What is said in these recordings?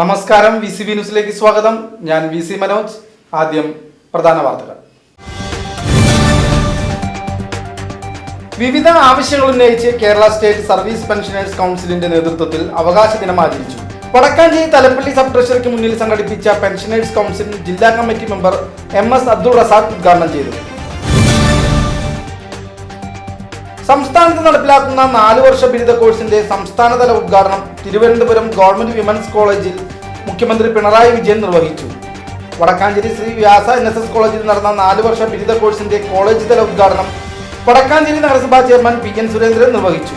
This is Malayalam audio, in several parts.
നമസ്കാരം വി സി ബി ന്യൂസിലേക്ക് സ്വാഗതം. ഞാൻ വി സി മനോജ്. ആദ്യം പ്രധാന വാർത്തകൾ. വിവിധ ആവശ്യങ്ങൾ ഉന്നയിച്ച് കേരള സ്റ്റേറ്റ് സർവീസ് പെൻഷനേഴ്സ് കൗൺസിലിന്റെ നേതൃത്വത്തിൽ അവകാശ ദിനം ആചരിച്ചു. വടക്കാഞ്ചേരി തലപ്പള്ളി സബ് ട്രഷറിക്ക് മുന്നിൽ സംഘടിപ്പിച്ച പെൻഷനേഴ്സ് കൗൺസിൽ ജില്ലാ committee member M S Abdul Razak ഉദ്ഘാടനം ചെയ്തു. സംസ്ഥാനത്ത് നടപ്പിലാക്കുന്ന നാല് വർഷ ബിരുദ കോഴ്സിന്റെ സംസ്ഥാനതല ഉദ്ഘാടനം തിരുവനന്തപുരം ഗവൺമെന്റ് വിമൻസ് കോളേജിൽ മുഖ്യമന്ത്രി പിണറായി വിജയൻ നിർവഹിച്ചു. Vadakkanchery Sree Vyasa N S S കോളേജിൽ നടന്ന നാല് വർഷ ബിരുദ കോഴ്സിന്റെ കോളേജ് തല ഉദ്ഘാടനം വടക്കാഞ്ചേരി നഗരസഭാ ചെയർമാൻ പി എൻ സുരേന്ദ്രൻ നിർവഹിച്ചു.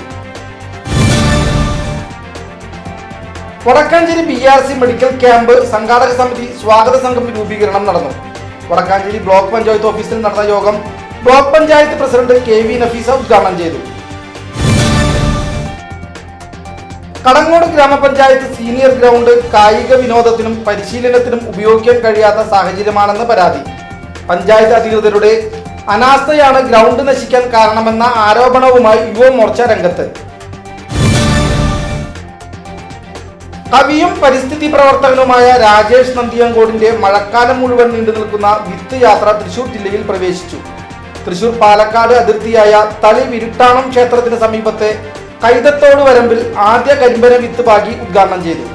Vadakkanchery B R C medical camp സംഘാടക സമിതി സ്വാഗത സംഘം രൂപീകരണം നടന്നു. വടക്കാഞ്ചേരി ബ്ലോക്ക് പഞ്ചായത്ത് ഓഫീസിൽ നടന്ന യോഗം block panchayat president K V Nafeesa ഉദ്ഘാടനം ചെയ്തു. കടങ്ങോട് ഗ്രാമപഞ്ചായത്ത് സീനിയർ ഗ്രൗണ്ട് കായിക വിനോദത്തിനും പരിശീലനത്തിനും ഉപയോഗിക്കാൻ കഴിയാത്ത സാഹചര്യമാണെന്ന് പരാതി. പഞ്ചായത്ത് അധികൃതരുടെ അനാസ്ഥയാണ് ഗ്രൗണ്ട് നശിക്കാൻ കാരണമെന്ന ആരോപണവുമായി യുവമോർച്ച രംഗത്ത്. കവിയും പരിസ്ഥിതി പ്രവർത്തകനുമായ രാജേഷ് നന്ദിയങ്കോടിന്റെ മഴക്കാലം മുഴുവൻ നീണ്ടു നിൽക്കുന്ന വിത്ത് യാത്ര തൃശൂർ ജില്ലയിൽ പ്രവേശിച്ചു. തൃശൂർ പാലക്കാട് അതിർത്തിയായ തളി വിരുട്ടാണം ക്ഷേത്രത്തിന് സമീപത്തെ കൈതത്തോട് വരമ്പിൽ ആദ്യ കരിമ്പന വിത്ത് പാകി ഉദ്ഘാടനം ചെയ്തു.